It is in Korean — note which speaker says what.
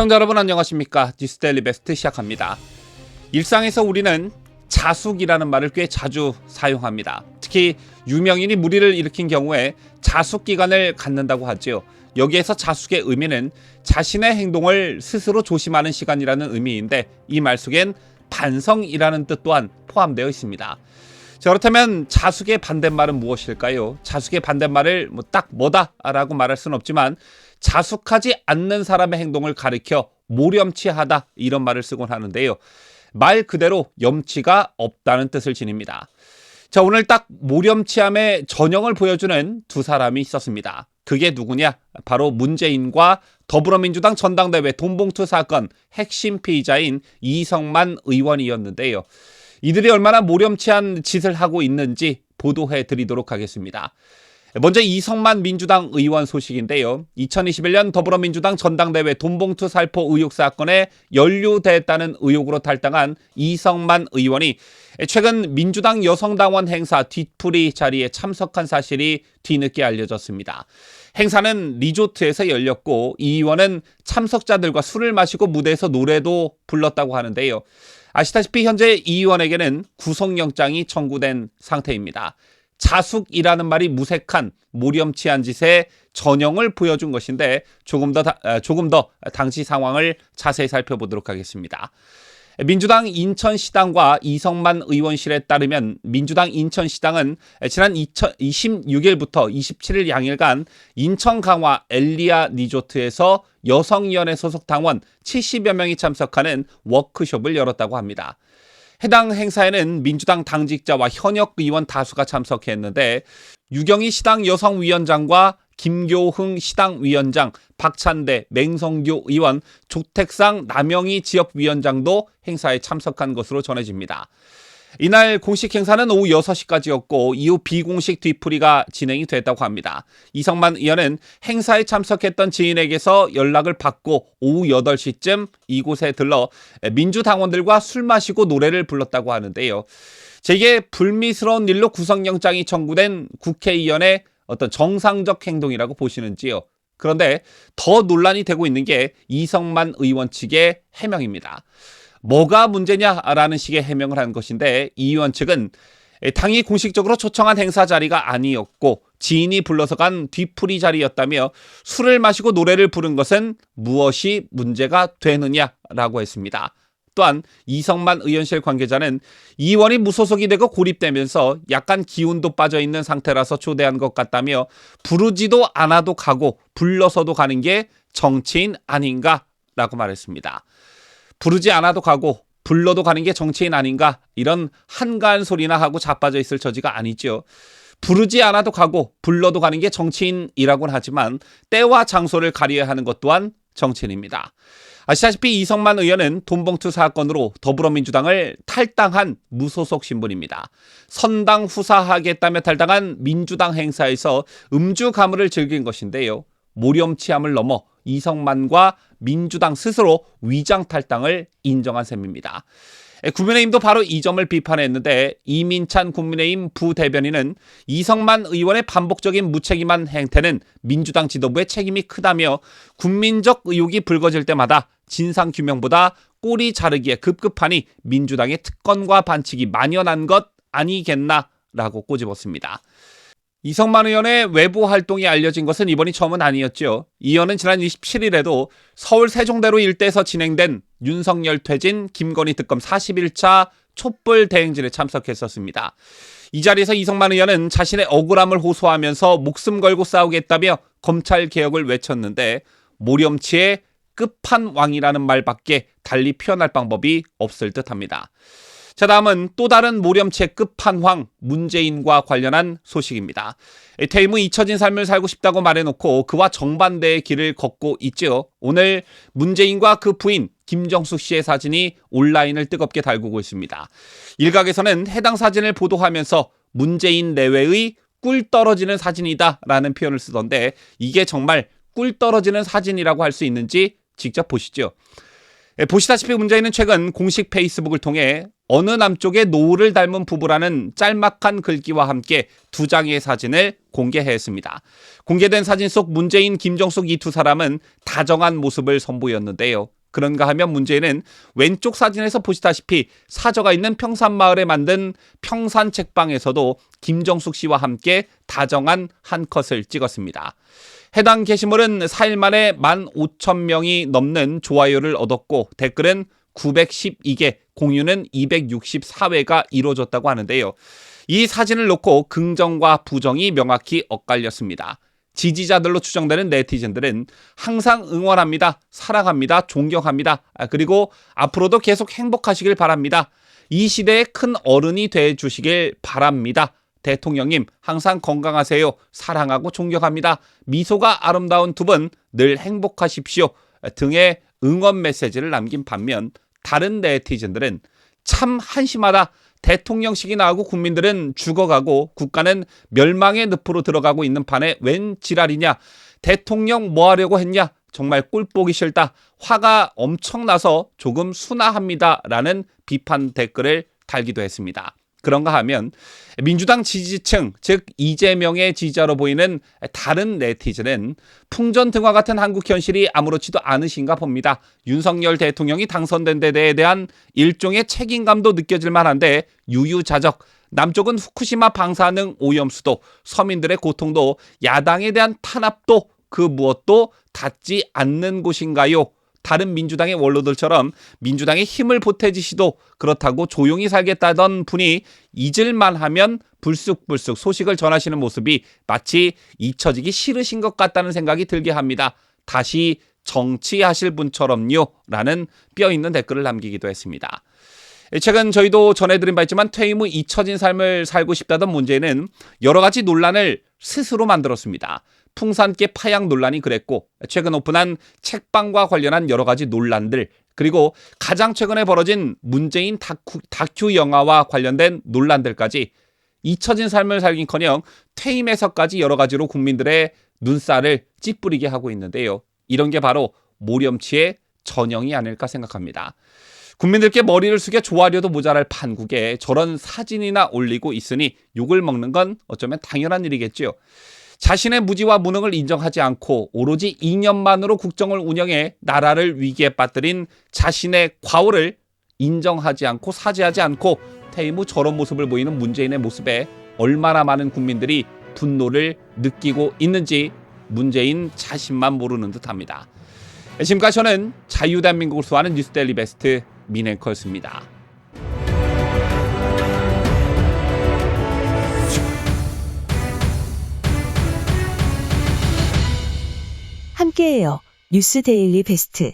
Speaker 1: 시청자 여러분 안녕하십니까 뉴스데일리 베스트 시작합니다. 일상에서 우리는 자숙이라는 말을 꽤 자주 사용합니다. 특히 유명인이 무리를 일으킨 경우에 자숙 기간을 갖는다고 하지요. 여기에서 자숙의 의미는 자신의 행동을 스스로 조심하는 시간이라는 의미인데 이 말 속엔 반성이라는 뜻 또한 포함되어 있습니다. 자, 그렇다면 자숙의 반대말은 무엇일까요? 자숙의 반대말을 뭐 딱 뭐다라고 말할 수는 없지만 자숙하지 않는 사람의 행동을 가리켜 모렴치하다 이런 말을 쓰곤 하는데요. 말 그대로 염치가 없다는 뜻을 지닙니다. 자, 오늘 딱 모렴치함의 전형을 보여주는 두 사람이 있었습니다. 그게 누구냐? 바로 문재인과 더불어민주당 전당대회 돈봉투 사건 핵심 피의자인 이성만 의원이었는데요. 이들이 얼마나 모렴치한 짓을 하고 있는지 보도해 드리도록 하겠습니다. 먼저 이성만 민주당 의원 소식인데요. 2021년 더불어민주당 전당대회 돈봉투 살포 의혹 사건에 연루됐다는 의혹으로 탈당한 이성만 의원이 최근 민주당 여성당원 행사 뒤풀이 자리에 참석한 사실이 뒤늦게 알려졌습니다. 행사는 리조트에서 열렸고 이 의원은 참석자들과 술을 마시고 무대에서 노래도 불렀다고 하는데요. 아시다시피 현재 이 의원에게는 구속영장이 청구된 상태입니다. 자숙이라는 말이 무색한 모렴치한 짓의 전형을 보여준 것인데 조금 더 조금 더 당시 상황을 자세히 살펴보도록 하겠습니다. 민주당 인천시당과 이성만 의원실에 따르면 민주당 인천시당은 지난 26일부터 27일 양일간 인천 강화 엘리아 리조트에서 여성위원회 소속 당원 70여 명이 참석하는 워크숍을 열었다고 합니다. 해당 행사에는 민주당 당직자와 현역 의원 다수가 참석했는데 유경희 시당 여성위원장과 김교흥 시당위원장, 박찬대, 맹성규 의원, 조택상 남영희 지역위원장도 행사에 참석한 것으로 전해집니다. 이날 공식 행사는 오후 6시까지였고 이후 비공식 뒤풀이가 진행이 됐다고 합니다. 이성만 의원은 행사에 참석했던 지인에게서 연락을 받고 오후 8시쯤 이곳에 들러 민주당원들과 술 마시고 노래를 불렀다고 하는데요. 제게 불미스러운 일로 구속영장이 청구된 국회의원의 어떤 정상적 행동이라고 보시는지요. 그런데 더 논란이 되고 있는 게 이성만 의원 측의 해명입니다. 뭐가 문제냐라는 식의 해명을 한 것인데 이 의원 측은 당이 공식적으로 초청한 행사 자리가 아니었고 지인이 불러서 간 뒤풀이 자리였다며 술을 마시고 노래를 부른 것은 무엇이 문제가 되느냐라고 했습니다. 또한 이성만 의원실 관계자는 이 의원이 무소속이 되고 고립되면서 약간 기운도 빠져 있는 상태라서 초대한 것 같다며 부르지도 않아도 가고 불러서도 가는 게 정치인 아닌가라고 말했습니다. 부르지 않아도 가고 불러도 가는 게 정치인 아닌가 이런 한가한 소리나 하고 자빠져 있을 처지가 아니죠. 부르지 않아도 가고 불러도 가는 게 정치인이라고는 하지만 때와 장소를 가려야 하는 것 또한 정치인입니다. 아시다시피 이성만 의원은 돈봉투 사건으로 더불어민주당을 탈당한 무소속 신분입니다. 선당 후사하겠다며 탈당한 민주당 행사에서 음주 가물을 즐긴 것인데요. 모렴치함을 넘어 이성만과 민주당 스스로 위장 탈당을 인정한 셈입니다. 국민의힘도 바로 이 점을 비판했는데 이민찬 국민의힘 부대변인은 이성만 의원의 반복적인 무책임한 행태는 민주당 지도부의 책임이 크다며 국민적 의혹이 불거질 때마다 진상 규명보다 꼬리 자르기에 급급하니 민주당의 특권과 반칙이 만연한 것 아니겠나라고 꼬집었습니다. 이성만 의원의 외부 활동이 알려진 것은 이번이 처음은 아니었죠. 이 의원은 지난 27일에도 서울 세종대로 일대에서 진행된 윤석열 퇴진 김건희 특검 41차 촛불 대행진에 참석했었습니다. 이 자리에서 이성만 의원은 자신의 억울함을 호소하면서 목숨 걸고 싸우겠다며 검찰 개혁을 외쳤는데 모렴치의 끝판왕이라는 말밖에 달리 표현할 방법이 없을 듯합니다. 자, 다음은 또 다른 모렴치의 끝판왕 문재인과 관련한 소식입니다. 퇴임 후 잊혀진 삶을 살고 싶다고 말해놓고 그와 정반대의 길을 걷고 있죠. 오늘 문재인과 그 부인 김정숙 씨의 사진이 온라인을 뜨겁게 달구고 있습니다. 일각에서는 해당 사진을 보도하면서 문재인 내외의 꿀 떨어지는 사진이다라는 표현을 쓰던데 이게 정말 꿀 떨어지는 사진이라고 할 수 있는지 직접 보시죠. 예, 보시다시피 문재인은 최근 공식 페이스북을 통해 어느 남쪽의 노을을 닮은 부부라는 짤막한 글귀와 함께 두 장의 사진을 공개했습니다. 공개된 사진 속 문재인, 김정숙 이 두 사람은 다정한 모습을 선보였는데요. 그런가 하면 문재인은 왼쪽 사진에서 보시다시피 사저가 있는 평산마을에 만든 평산 책방에서도 김정숙 씨와 함께 다정한 한 컷을 찍었습니다. 해당 게시물은 4일 만에 15,000명이 넘는 좋아요를 얻었고 댓글은 912개, 공유는 264회가 이루어졌다고 하는데요. 이 사진을 놓고 긍정과 부정이 명확히 엇갈렸습니다. 지지자들로 추정되는 네티즌들은 항상 응원합니다. 사랑합니다. 존경합니다. 아, 그리고 앞으로도 계속 행복하시길 바랍니다. 이 시대의 큰 어른이 돼 주시길 바랍니다. 대통령님, 항상 건강하세요. 사랑하고 존경합니다. 미소가 아름다운 두 분 늘 행복하십시오. 등의 응원 메시지를 남긴 반면 다른 네티즌들은 참 한심하다. 대통령식이 나오고 국민들은 죽어가고 국가는 멸망의 늪으로 들어가고 있는 판에 웬 지랄이냐. 대통령 뭐 하려고 했냐. 정말 꿀 보기 싫다. 화가 엄청나서 조금 순화합니다. 라는 비판 댓글을 달기도 했습니다. 그런가 하면 민주당 지지층, 즉 이재명의 지지자로 보이는 다른 네티즌은 풍전등화 같은 한국 현실이 아무렇지도 않으신가 봅니다. 윤석열 대통령이 당선된 데에 대한 일종의 책임감도 느껴질 만한데 유유자적 남쪽은 후쿠시마 방사능 오염수도 서민들의 고통도 야당에 대한 탄압도 그 무엇도 닿지 않는 곳인가요? 다른 민주당의 원로들처럼 민주당의 힘을 보태지시도 그렇다고 조용히 살겠다던 분이 잊을만 하면 불쑥불쑥 소식을 전하시는 모습이 마치 잊혀지기 싫으신 것 같다는 생각이 들게 합니다. 다시 정치하실 분처럼요. 라는 뼈 있는 댓글을 남기기도 했습니다. 최근 저희도 전해드린 바 있지만 퇴임 후 잊혀진 삶을 살고 싶다던 문제는 여러 가지 논란을 스스로 만들었습니다. 풍산계 파양 논란이 그랬고 최근 오픈한 책방과 관련한 여러 가지 논란들 그리고 가장 최근에 벌어진 문재인 다큐, 다큐 영화와 관련된 논란들까지 잊혀진 삶을 살긴커녕 퇴임에서까지 여러 가지로 국민들의 눈살을 찌푸리게 하고 있는데요. 이런 게 바로 모렴치의 전형이 아닐까 생각합니다. 국민들께 머리를 숙여 좋아려도 모자랄 판국에 저런 사진이나 올리고 있으니 욕을 먹는 건 어쩌면 당연한 일이겠지요. 자신의 무지와 무능을 인정하지 않고 오로지 이념만으로 국정을 운영해 나라를 위기에 빠뜨린 자신의 과오를 인정하지 않고 사죄하지 않고 퇴임 후 저런 모습을 보이는 문재인의 모습에 얼마나 많은 국민들이 분노를 느끼고 있는지 문재인 자신만 모르는 듯합니다. 지금까지 저는 자유대한민국을 수호하는 뉴스데일리 베스트 민앵커였습니다.
Speaker 2: 함께해요. 뉴스 데일리 베스트.